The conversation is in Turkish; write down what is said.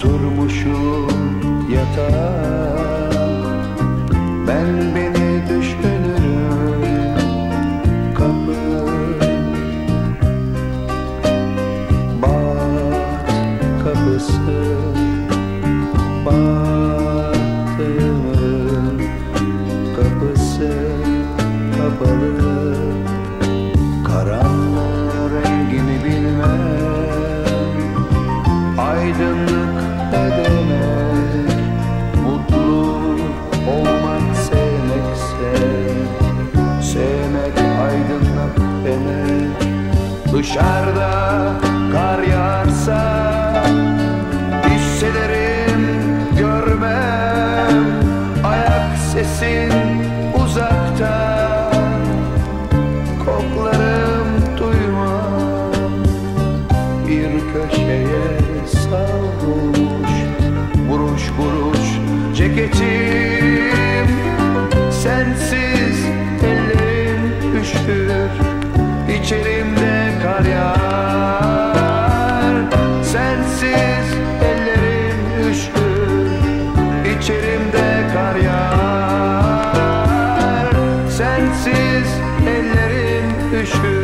Oturmuşum yatağa. Ben beni düşünürüm Kapı. Bat kapısı Bahtımın kapısı kapalı. Karanlığı rengini bilmem. Aydınlık Dışarıda kar yağarsa Hissederim görmem. Ayak sesin uzakta Koklarım duymam Bir köşeye sal düşür